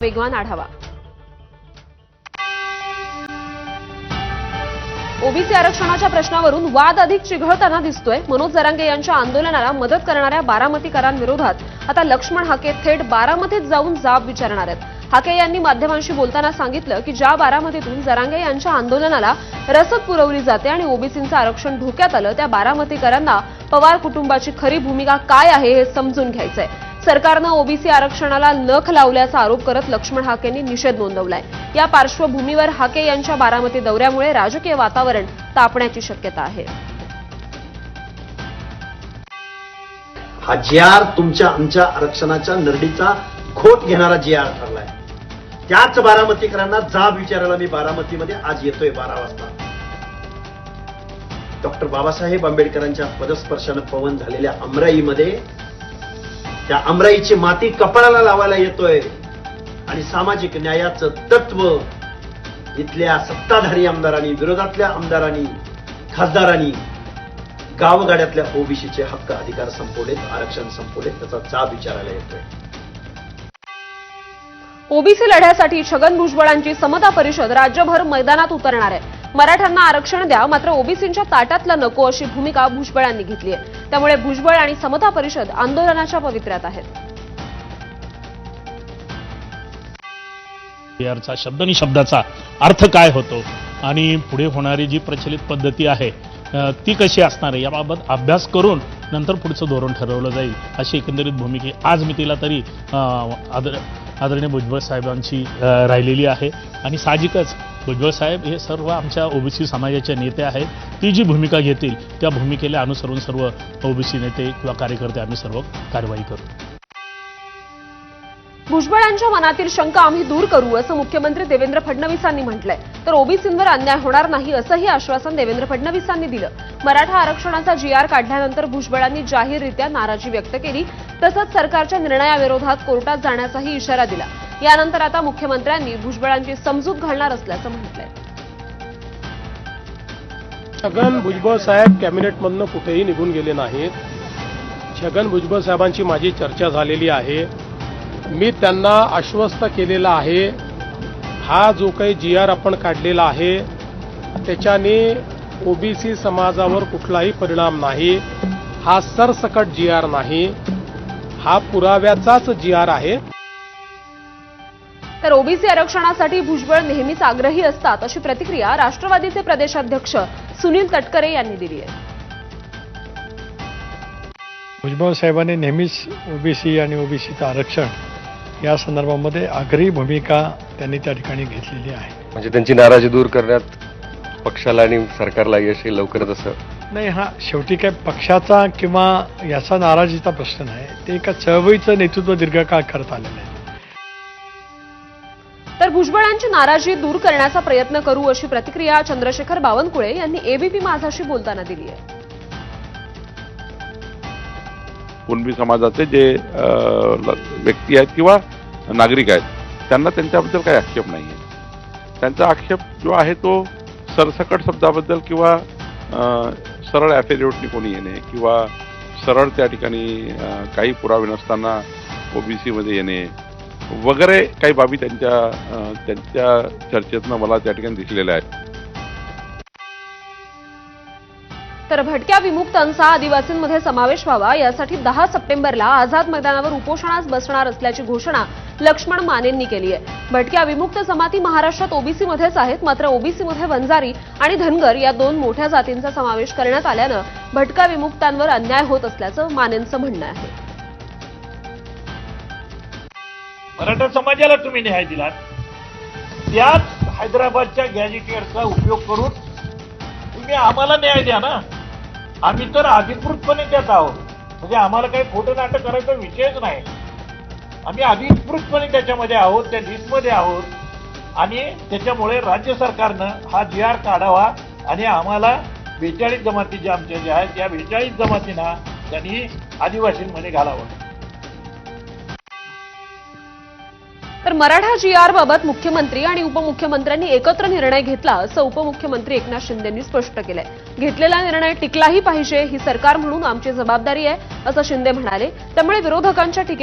वेगवान आढावा. ओबीसी आरक्षणाच्या प्रश्नावरून वाद अधिक चिघळताना दिसतोय. मनोज जरांगे यांच्या आंदोलनाला मदत करणाऱ्या बारामतीकरांविरोधात आता लक्ष्मण हाके थेट बारामतीत जाऊन जाब विचारणार आहेत. हाके यांनी माध्यमांशी बोलताना सांगितलं की ज्या बारामतीतून जरांगे यांच्या आंदोलनाला रसद पुरवली जाते आणि ओबीसींचं आरक्षण धोक्यात आलं त्या बारामतीकरांना पवार कुटुंबाची खरी भूमिका काय आहे हे समजून घ्यायचंय. सरकारनं ओबीसी आरक्षणाला नख लावल्याचा आरोप करत लक्ष्मण हाकेंनी निषेध नोंदवलाय. या पार्श्वभूमीवर हाके यांच्या बारामती दौऱ्यामुळे राजकीय वातावरण तापण्याची शक्यता आहे. हा जी आर तुमच्या आमच्या आरक्षणाच्या नरडीचा खोट घेणारा जी आर ठरलाय. त्याच बारामतीकरांना जाब विचारायला मी बारामतीमध्ये आज येतोय बारा वाजता. डॉक्टर बाबासाहेब आंबेडकरांच्या पदस्पर्शानं पवन झालेल्या अमराईमध्ये त्या अमराईची माती कपाळाला लावायला येतोय. आणि सामाजिक न्यायाचं तत्व इथल्या सत्ताधारी आमदारांनी विरोधातल्या आमदारांनी खासदारांनी गावगाड्यातल्या ओबीसीचे हक्क अधिकार संपवलेत आरक्षण संपवलेत त्याचा जाब विचारायला येतोय. ओबीसी लढ्यासाठी छगन भुजबळांची समता परिषद राज्यभर मैदानात उतरणार आहे. मराठ्यांना आरक्षण द्या मात्र ओबीसींच्या ताटातलं नको अशी भूमिका भुजबळांनी घेतली आहे. त्यामुळे भुजबळ आणि समता परिषद आंदोलनाच्या पवित्र्यात आहेत. बिहारचा शब्द आणि शब्दाचा अर्थ काय होतो आणि पुढे होणारी जी प्रचलित पद्धती आहे ती कशी असणार आहे याबाबत अभ्यास करून नंतर पुढचं धोरण ठरवलं जाईल अशी एकंदरीत भूमिका आज मी तिला तरी आदर आदरणीय भुजबळ साहेबांची राहिलेली आहे. आणि साहजिकच भुजबळ साहेब हे सर्व आमच्या ओबीसी समाजाचे नेते आहेत. ती जी भूमिका घेतील त्या भूमिकेला अनुसरून सर्व ओबीसी नेते किंवा कार्यकर्ते आम्ही सर्व कारवाई करू. भुजबळांच्या मनातील शंका आम्ही दूर करू असं मुख्यमंत्री देवेंद्र फडणवीसांनी म्हटलंय. तर ओबीसींवर अन्याय होणार नाही असंही आश्वासन देवेंद्र फडणवीसांनी दिलं. मराठा आरक्षणाचा जीआर काढल्यानंतर भुजबळांनी जाहीररित्या नाराजी व्यक्त केली तसंच सरकारच्या निर्णयाविरोधात कोर्टात जाण्याचाही इशारा दिला. यानंतर आता मुख्यमंत्र्यांनी भुजबळांची समजूत घालणार असल्याचं म्हटलंय. छगन भुजबळ साहेब कॅबिनेटमधनं कुठेही निघून गेले नाहीत. छगन भुजबळ साहेबांची माझी चर्चा झालेली आहे. मी त्यांना आश्वस्त केलेलं आहे. हा जो काही जी आर आपण काढलेला आहे त्याच्याने ओबीसी समाजावर कुठलाही परिणाम नाही. हा सरसकट जी आर नाही. हा पुराव्याचाच जी आर आहे. तर ओबीसी आरक्षणासाठी भुजबळ नेहमीच आग्रही असतात अशी प्रतिक्रिया राष्ट्रवादीचे प्रदेशाध्यक्ष सुनील तटकरे यांनी दिली आहे. भुजबळ साहेबांनी नेहमीच ओबीसी आणि ओबीसीचं आरक्षण या संदर्भामध्ये आग्रही भूमिका त्यांनी त्या ठिकाणी घेतलेली आहे. म्हणजे त्यांची नाराजी दूर करण्यात पक्षाला आणि सरकारला यश येईल लवकरच असं? नाही हा शेवटी काय पक्षाचा किंवा याचा नाराजीचा प्रश्न नाही. ते एका चळवळीचं नेतृत्व दीर्घकाळ करत आलेलं आहे. भुजबळांची नाराजी दूर करण्याचा प्रयत्न करू अशी प्रतिक्रिया चंद्रशेखर बावनकुळे यांनी एबीपी माझाशी बोलताना दिली आहे. कुणबी समाजाचे जे व्यक्ती आहेत किंवा नागरिक आहेत त्यांना त्यांच्याबद्दल काही आक्षेप नाही आहे. त्यांचा आक्षेप जो आहे तो सरसकट शब्दाबद्दल किंवा सरळ ॲफिडेव्हिटनी कोणी येणे किंवा सरळ त्या ठिकाणी काही पुरावे नसताना ओबीसीमध्ये येणे वगैरे काही बाबी त्यांच्या त्यांच्या चर्चेतनं मला त्या ठिकाणी दिसलेल्या आहेत. तर भटक्या विमुक्तांचा आदिवासींमध्ये समावेश व्हावा यासाठी दहा सप्टेंबरला आझाद मैदानावर उपोषणास बसणार असल्याची घोषणा लक्ष्मण मानेंनी केली आहे भटक्या विमुक्त जमाती महाराष्ट्रात ओबीसीमध्येच आहेत मात्र ओबीसीमध्ये वंजारी आणि धनगर या दोन मोठ्या जातींचा समावेश करण्यात आल्यानं भटक्या विमुक्तांवर अन्याय होत असल्याचं मानेंचं म्हणणं आहे. मराठा समाजाला तुम्ही न्याय दिलात त्याच हैदराबादच्या गॅजेटियरचा उपयोग करून तुम्ही आम्हाला न्याय द्या ना. आम्ही तर अधिकृतपणे त्यात आहोत. म्हणजे आम्हाला काही खोटं नाटक करायचा विषयच नाही. आम्ही अधिकृतपणे त्याच्यामध्ये आहोत त्या लिस्टमध्ये आहोत. आणि त्याच्यामुळे राज्य सरकारनं हा जी आर काढावा आणि आम्हाला बेचाळीस जमाती ज्या आमच्या ज्या आहेत त्या बेचाळीस जमातींना त्यांनी आदिवासींमध्ये घालावं. तर मराठा जी आर बाबत मुख्यमंत्री आणि उपमुख्यमंत्र्यांनी एकत्र निर्णय घेतला असं उपमुख्यमंत्री एकनाथ शिंदेंनी स्पष्ट केलंय. घेतलेला निर्णय टिकलाही पाहिजे ही सरकार म्हणून आमची जबाबदारी आहे असं शिंदे म्हणाले. त्यामुळे विरोधकांच्या टीके